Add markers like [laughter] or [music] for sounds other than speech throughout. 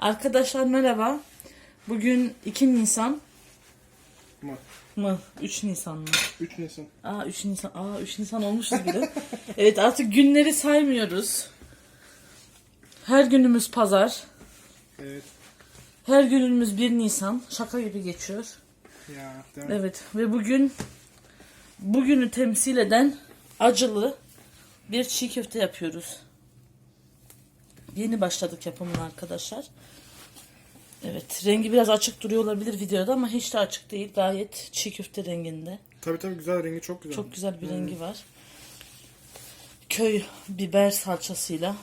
Arkadaşlar merhaba. Bugün 2 Nisan Mı? mı? 3 Nisan mı? 3 Nisan. Aa 3 Nisan. Aa 3 Nisan olmuşuz bile. [laughs] evet artık günleri saymıyoruz. Her günümüz pazar. Evet. Her günümüz 1 Nisan. Şaka gibi geçiyor. Ya değil mi? Evet ve bugün bugünü temsil eden acılı bir çiğ köfte yapıyoruz. Yeni başladık yapımına arkadaşlar. Evet rengi biraz açık duruyor olabilir videoda ama hiç de açık değil. Gayet çiğ köfte renginde. Tabii tabii güzel rengi çok güzel. Çok güzel bir rengi var. Köy biber salçasıyla.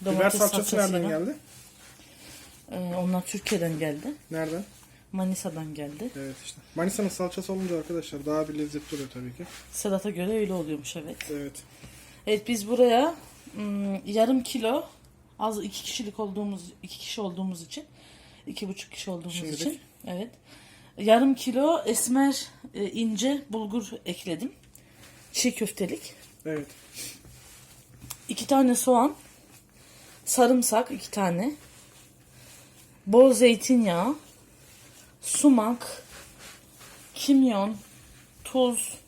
Biber salçası nereden geldi? Ee, onlar Türkiye'den geldi. Nereden? Manisa'dan geldi. Evet işte. Manisa'nın salçası olunca arkadaşlar daha bir lezzetli oluyor tabii ki. Sedat'a göre öyle oluyormuş evet. Evet. Evet biz buraya ım, yarım kilo az iki kişilik olduğumuz iki kişi olduğumuz için iki buçuk kişi olduğumuz Şimdilik. için evet. Yarım kilo esmer e, ince bulgur ekledim. Çiğ köftelik. Evet. iki tane soğan sarımsak iki tane bol zeytinyağı sumak kimyon tuz.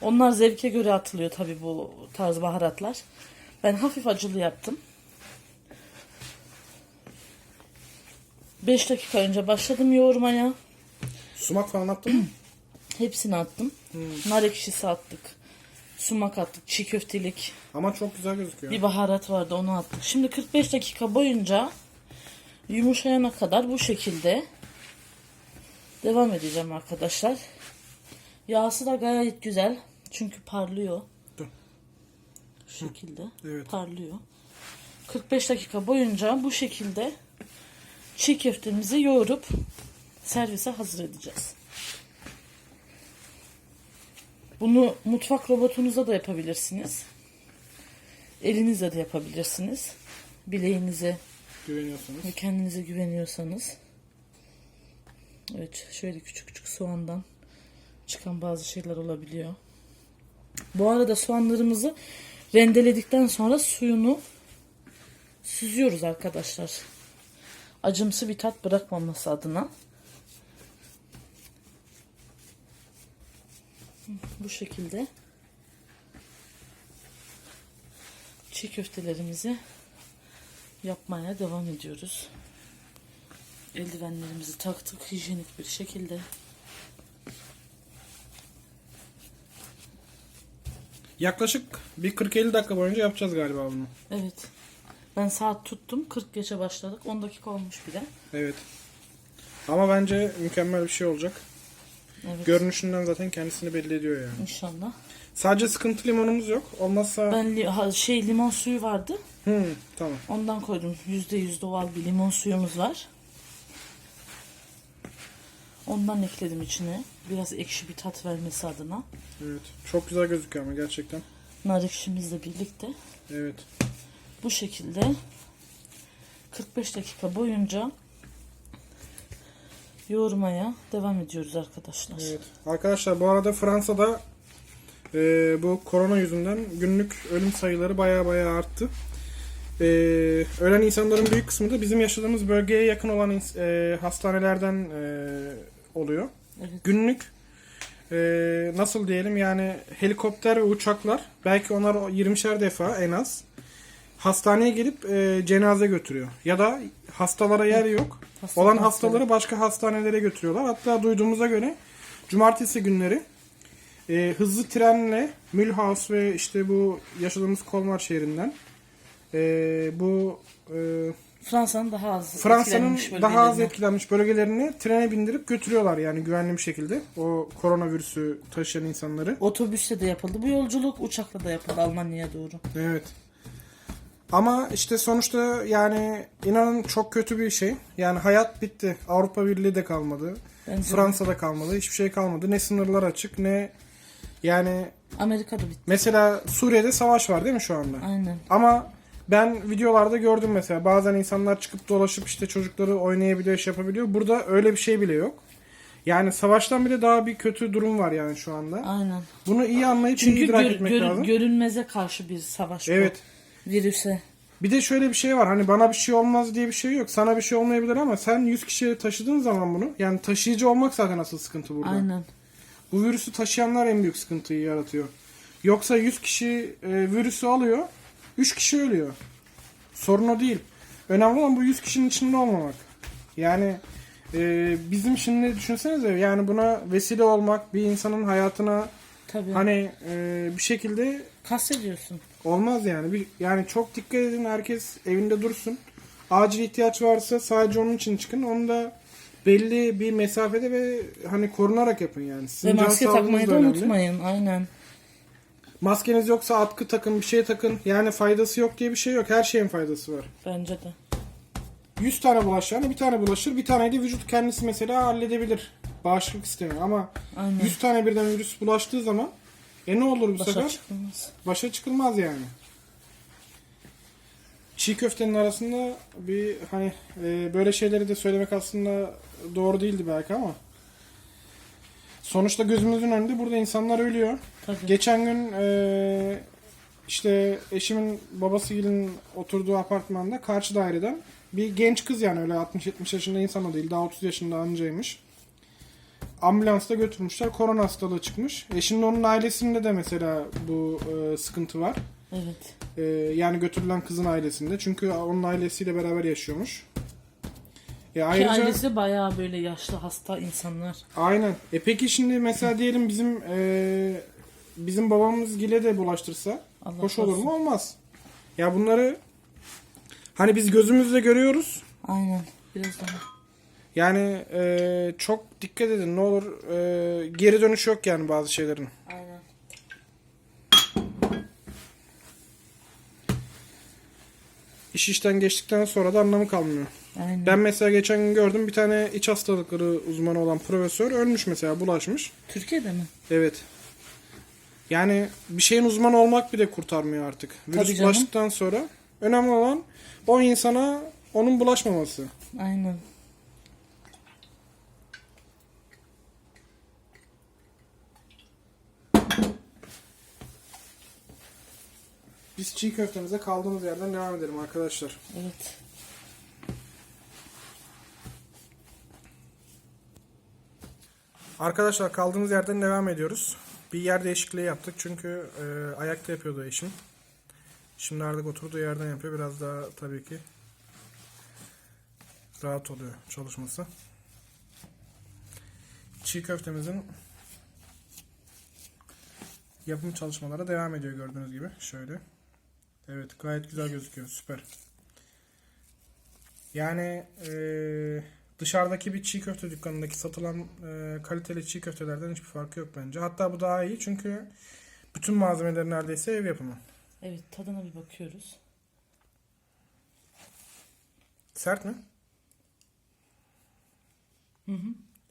Onlar zevke göre atılıyor tabi bu tarz baharatlar. Ben hafif acılı yaptım 5 dakika önce başladım yoğurmaya Sumak falan attın mı? [clears throat] hepsini attım nar ekşisi attık sumak attık çiğ köftelik Ama çok güzel gözüküyor. bir baharat vardı onu attık. Şimdi 45 dakika boyunca yumuşayana kadar bu şekilde devam edeceğim arkadaşlar. Yağsı da gayet güzel. Çünkü parlıyor. Dur. Şu şekilde Evet. parlıyor. 45 dakika boyunca bu şekilde çiğ köftemizi yoğurup servise hazır edeceğiz. Bunu mutfak robotunuzda da yapabilirsiniz. Elinizle de yapabilirsiniz. Bileğinize Güveniyorsunuz. ve kendinize güveniyorsanız. Evet şöyle küçük küçük soğandan çıkan bazı şeyler olabiliyor. Bu arada soğanlarımızı rendeledikten sonra suyunu süzüyoruz arkadaşlar. Acımsı bir tat bırakmaması adına. Bu şekilde çiğ köftelerimizi yapmaya devam ediyoruz. Eldivenlerimizi taktık hijyenik bir şekilde. Yaklaşık bir 40-50 dakika boyunca yapacağız galiba bunu. Evet. Ben saat tuttum. 40 geçe başladık. 10 dakika olmuş bile. Evet. Ama bence mükemmel bir şey olacak. Evet. Görünüşünden zaten kendisini belli ediyor yani. İnşallah. Sadece sıkıntı limonumuz yok. Olmazsa... Ben li- ha, şey limon suyu vardı. Hmm, tamam. Ondan koydum. %100 doğal bir limon suyumuz var. Ondan ekledim içine. Biraz ekşi bir tat vermesi adına. Evet. Çok güzel gözüküyor ama gerçekten. Nar ekşimizle birlikte. Evet. Bu şekilde 45 dakika boyunca yoğurmaya devam ediyoruz arkadaşlar. Evet. Arkadaşlar bu arada Fransa'da e, bu korona yüzünden günlük ölüm sayıları baya baya arttı. E, ölen insanların büyük kısmı da bizim yaşadığımız bölgeye yakın olan e, hastanelerden e, oluyor. Evet. Günlük e, nasıl diyelim yani helikopter ve uçaklar belki onlar 20'şer defa en az hastaneye gelip e, cenaze götürüyor. Ya da hastalara yer yok. Hasta- Olan hasta- hastaları başka hastanelere götürüyorlar. Hatta duyduğumuza göre cumartesi günleri e, hızlı trenle Mulhouse ve işte bu yaşadığımız Kolmar şehrinden e, bu e, Fransa'nın daha az Fransa'nın daha az etkilenmiş bölgelerini trene bindirip götürüyorlar yani güvenli bir şekilde o koronavirüsü taşıyan insanları. Otobüsle de yapıldı bu yolculuk, uçakla da yapıldı Almanya'ya doğru. Evet. Ama işte sonuçta yani inanın çok kötü bir şey. Yani hayat bitti. Avrupa Birliği de kalmadı. Bence Fransa'da kalmadı. Hiçbir şey kalmadı. Ne sınırlar açık ne yani Amerika'da bitti. mesela Suriye'de savaş var değil mi şu anda? Aynen. Ama ben videolarda gördüm mesela bazen insanlar çıkıp dolaşıp işte çocukları oynayabiliyor, şey yapabiliyor. Burada öyle bir şey bile yok. Yani savaştan bile daha bir kötü durum var yani şu anda. Aynen. Bunu iyi anlayıp iyi Çünkü idrak gör- etmek gör- lazım. görünmeze karşı bir savaş Evet. bu. Virüse. Bir de şöyle bir şey var. Hani bana bir şey olmaz diye bir şey yok. Sana bir şey olmayabilir ama sen 100 kişiye taşıdığın zaman bunu yani taşıyıcı olmak zaten asıl sıkıntı burada. Aynen. Bu virüsü taşıyanlar en büyük sıkıntıyı yaratıyor. Yoksa 100 kişi e, virüsü alıyor, 3 kişi ölüyor. Sorun o değil. Önemli olan bu 100 kişinin içinde olmamak. Yani e, bizim şimdi düşünsenize yani buna vesile olmak, bir insanın hayatına Tabii. hani e, bir şekilde Kastediyorsun. Olmaz yani. Bir, yani çok dikkat edin herkes evinde dursun. Acil ihtiyaç varsa sadece onun için çıkın. Onu da belli bir mesafede ve hani korunarak yapın yani. Sizin Ve maske takmayı da unutmayın. Aynen. Maskeniz yoksa atkı takın, bir şey takın. Yani faydası yok diye bir şey yok. Her şeyin faydası var. Bence de. 100 tane bulaşacağına bir tane bulaşır. Bir tane de vücut kendisi mesela halledebilir. Bağışıklık sistemi. Ama Aynen. 100 tane birden virüs bulaştığı zaman e ne olur bu Başa sefer? çıkılmaz. Başa çıkılmaz yani. Çiğ köftenin arasında bir hani e, böyle şeyleri de söylemek aslında doğru değildi belki ama sonuçta gözümüzün önünde burada insanlar ölüyor. Tabii. Geçen gün e, işte eşimin babasının oturduğu apartmanda karşı daireden bir genç kız yani öyle 60-70 yaşında insan o değil daha 30 yaşında ancaymış. Ambulansta götürmüşler korona hastalığı çıkmış. E şimdi onun ailesinde de mesela bu e, sıkıntı var. Evet. E, yani götürülen kızın ailesinde. Çünkü onun ailesiyle beraber yaşıyormuş. E Ki ayrıca ailesi bayağı böyle yaşlı hasta insanlar. aynen. E peki şimdi mesela diyelim bizim e, bizim babamız gile de bulaştırsa Allah hoş olur mu? Olmaz. Ya bunları hani biz gözümüzle görüyoruz. Aynen. Biraz daha. Yani e, çok dikkat edin ne olur. E, geri dönüş yok yani bazı şeylerin. Aynen. İş işten geçtikten sonra da anlamı kalmıyor. Aynen. Ben mesela geçen gün gördüm bir tane iç hastalıkları uzmanı olan profesör ölmüş mesela bulaşmış. Türkiye'de mi? Evet. Yani bir şeyin uzmanı olmak bile kurtarmıyor artık. Virüs canım. bulaştıktan sonra önemli olan o insana onun bulaşmaması. Aynen. Biz çiğ köftemize kaldığımız yerden devam edelim arkadaşlar. Evet. Arkadaşlar kaldığımız yerden devam ediyoruz. Bir yer değişikliği yaptık çünkü e, ayakta yapıyordu eşim. Şimdi artık oturduğu yerden yapıyor. Biraz daha tabii ki rahat oluyor çalışması. Çiğ köftemizin yapım çalışmaları devam ediyor gördüğünüz gibi. Şöyle. Evet gayet güzel gözüküyor. Süper. Yani eee, dışarıdaki bir çiğ köfte dükkanındaki satılan eee, kaliteli çiğ köftelerden hiçbir farkı yok bence. Hatta bu daha iyi çünkü bütün malzemeleri neredeyse ev yapımı. Evet tadına bir bakıyoruz. Sert mi?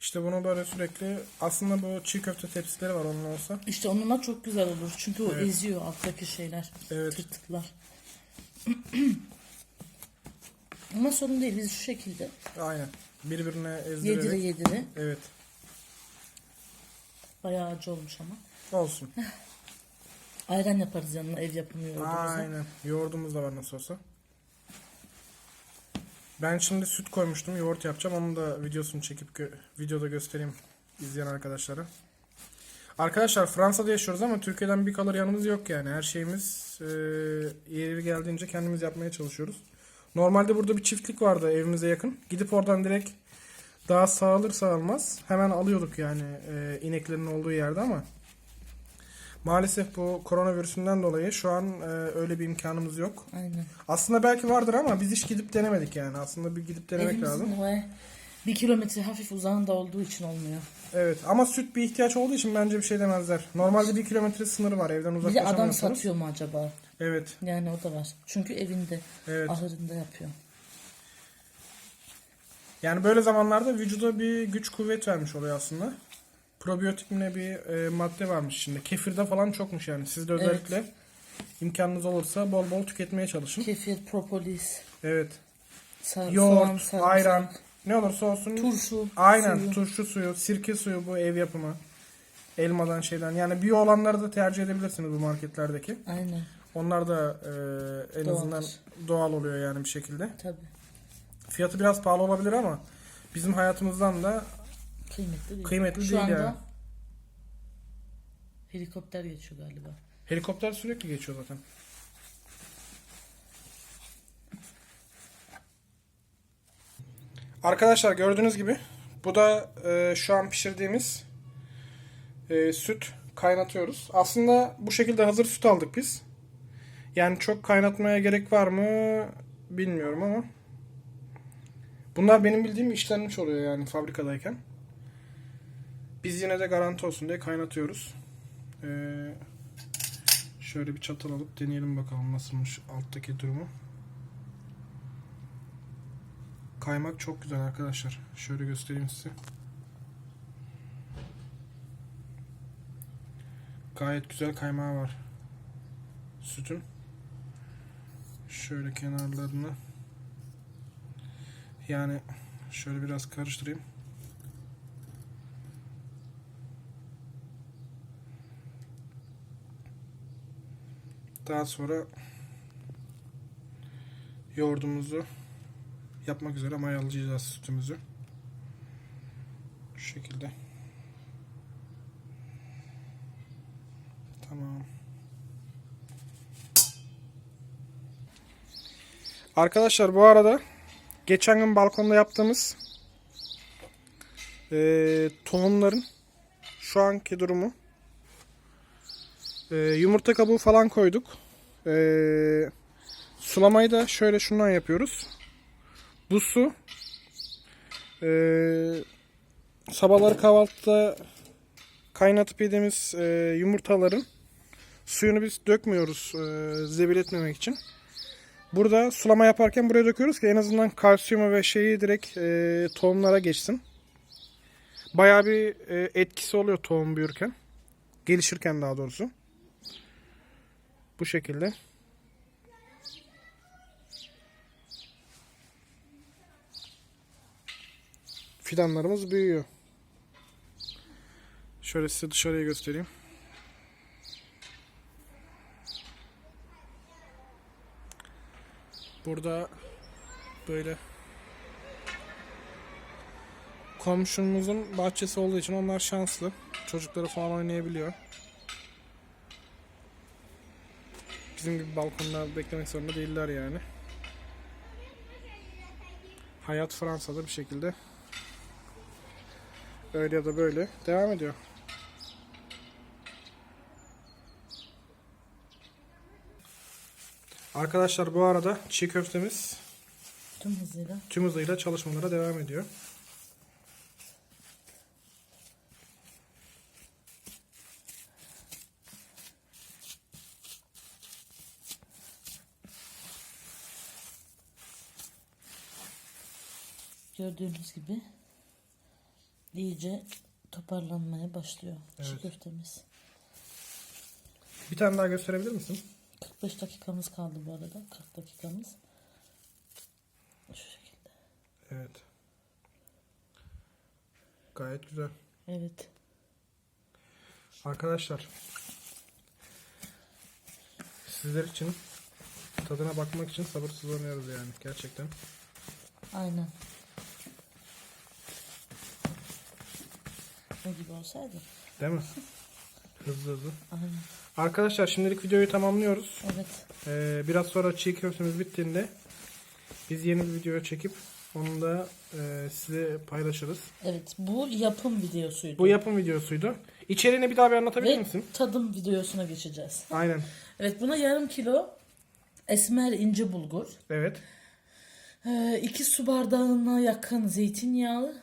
İşte bunu böyle sürekli aslında bu çiğ köfte tepsileri var onun olsa. İşte onunla çok güzel olur. Çünkü o Evet. eziyor alttaki şeyler. Evet. Tırtıklar. [clears throat] Ama sorun değil. Biz şu şekilde Aynen. Birbirine ezdirerek. yedire yedire. Evet. Bayağı acı olmuş ama. Olsun. [laughs] Ayran yaparız yanına ev yapımı yoğurdumuza. Aynen. Yoğurdumuz da var nasıl olsa. Ben şimdi süt koymuştum. Yoğurt yapacağım. Onun da videosunu çekip gö- videoda göstereyim izleyen arkadaşlara. Arkadaşlar Fransa'da yaşıyoruz ama Türkiye'den bir kalır yanımız yok yani. Her şeyimiz e, yeri geldiğince kendimiz yapmaya çalışıyoruz. Normalde burada bir çiftlik vardı evimize yakın. Gidip oradan direkt daha sağılır sağılmaz hemen alıyorduk yani e, ineklerin olduğu yerde ama maalesef bu koronavirüsünden dolayı şu an e, öyle bir imkanımız yok. Aynen. Aslında belki vardır ama biz hiç gidip denemedik yani. Aslında bir gidip denemek Evimizin lazım. o bir kilometre hafif uzağında olduğu için olmuyor. Evet ama süt bir ihtiyaç olduğu için bence bir şey demezler. Normalde bir kilometre sınırı var evden Bir de adam satıyor mu acaba? Evet. Yani o da var. Çünkü evinde, Evet. ahırında yapıyor. Yani böyle zamanlarda vücuda bir güç kuvvet vermiş oluyor aslında. Probiyotik mi ne bir e, madde varmış içinde. Kefirde falan çokmuş yani. Siz de özellikle imkanınız olursa bol bol tüketmeye çalışın. Kefir, propolis, Evet. sar- soğan, Yoğurt, sarımsak, ayran ne olursa olsun. turşu, Aynen suyu. turşu suyu, sirke suyu bu ev yapımı. Elmadan şeyden. Yani biyo olanları da tercih edebilirsiniz bu marketlerdeki. Aynen. Onlar da e, en Doğaldır. azından doğal oluyor yani bir şekilde. Tabii. Fiyatı biraz pahalı olabilir ama bizim hayatımızdan da Kıymetli değil. Kıymetli Şu değil anda yani. helikopter geçiyor galiba. helikopter sürekli geçiyor zaten. Arkadaşlar gördüğünüz gibi bu da e, şu an pişirdiğimiz e, süt kaynatıyoruz. Aslında bu şekilde hazır süt aldık biz. Yani çok kaynatmaya gerek var mı bilmiyorum ama bunlar benim bildiğim işlenmiş oluyor yani fabrikadayken. Biz yine de garanti olsun diye kaynatıyoruz. Ee, şöyle bir çatal alıp deneyelim bakalım nasılmış alttaki durumu. Kaymak çok güzel arkadaşlar. Şöyle göstereyim size. Gayet güzel kaymağı var. Sütün. Şöyle kenarlarını. Yani şöyle biraz karıştırayım. Daha sonra yoğurdumuzu yapmak üzere mayalayacağız sütümüzü. Şu şekilde. Tamam. Arkadaşlar bu arada geçen gün balkonda yaptığımız eee, tohumların şu anki durumu Eee, yumurta kabuğu falan koyduk. Eee, sulamayı da şöyle şundan yapıyoruz. Bu su eee, sabahları kahvaltıda kaynatıp yediğimiz eee, yumurtaların suyunu biz dökmüyoruz eee zebil etmemek için. Burada sulama yaparken buraya döküyoruz ki en azından kalsiyumu ve şeyi direkt eee, tohumlara geçsin. Bayağı bir eee, etkisi oluyor tohum büyürken. Gelişirken daha doğrusu. Bu şekilde. Fidanlarımız büyüyor. Şöyle size dışarıya göstereyim. Burada böyle komşumuzun bahçesi olduğu için onlar şanslı. Çocukları falan oynayabiliyor. Bizim gibi balkonda beklemek zorunda değiller yani. Hayat Fransa'da bir şekilde öyle ya da böyle devam ediyor. Arkadaşlar bu arada çiğ köftemiz Tüm hızıyla. tüm hızıyla çalışmalara devam ediyor. Gördüğünüz gibi iyice toparlanmaya başlıyor çiğ Evet. köftemiz. Bir tane daha gösterebilir misin? 45 dakikamız kaldı bu arada. 40 dakikamız. Şu şekilde. Evet. Gayet güzel. Evet. Arkadaşlar sizler için tadına bakmak için sabırsızlanıyoruz yani gerçekten. Aynen. O gibi olsaydı. Değil mi? [laughs] Hızlı hızlı. Aynen. Arkadaşlar şimdilik videoyu tamamlıyoruz. Evet. Ee, biraz sonra çiğ köftemiz bittiğinde biz yeni bir video çekip onu da e, size paylaşırız. Evet. Bu yapım videosuydu. Bu yapım videosuydu. İçeriğini bir daha bir anlatabilir Ve misin? tadım videosuna geçeceğiz. Aynen. Evet buna yarım kilo esmer ince bulgur. Evet. Ee, iki su bardağına yakın zeytinyağı.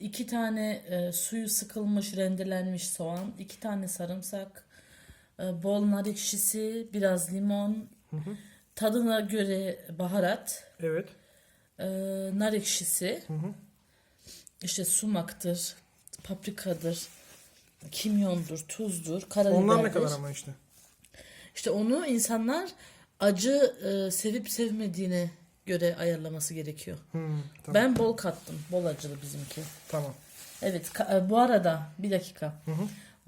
İki tane e, suyu sıkılmış rendelenmiş soğan. iki tane sarımsak. e, bol nar ekşisi. Biraz limon. Tadına göre baharat. Evet. e, nar ekşisi. işte sumaktır. Paprikadır. Kimyondur, tuzdur, karabiberdir. Onlar ne kadar ama işte. İşte onu insanlar acı e, sevip sevmediğine göre ayarlaması gerekiyor. Hmm, tamam. Ben bol kattım. Bol acılı bizimki. Tamam. Evet e, bu arada bir dakika.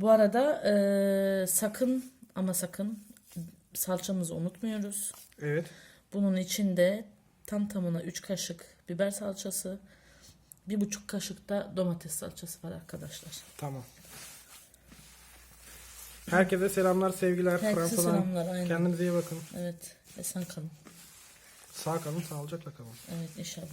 Bu arada e, sakın ama sakın salçamızı unutmuyoruz. Evet. Bunun içinde tam tamına 3 kaşık biber salçası, bir buçuk kaşık da domates salçası var arkadaşlar. Tamam. Herkese selamlar, sevgiler. Herkese Fransa'dan. selamlar, aynen. Kendinize iyi bakın. Evet, esen kalın. Sağ kalın, sağlıcakla kalın. Evet inşallah.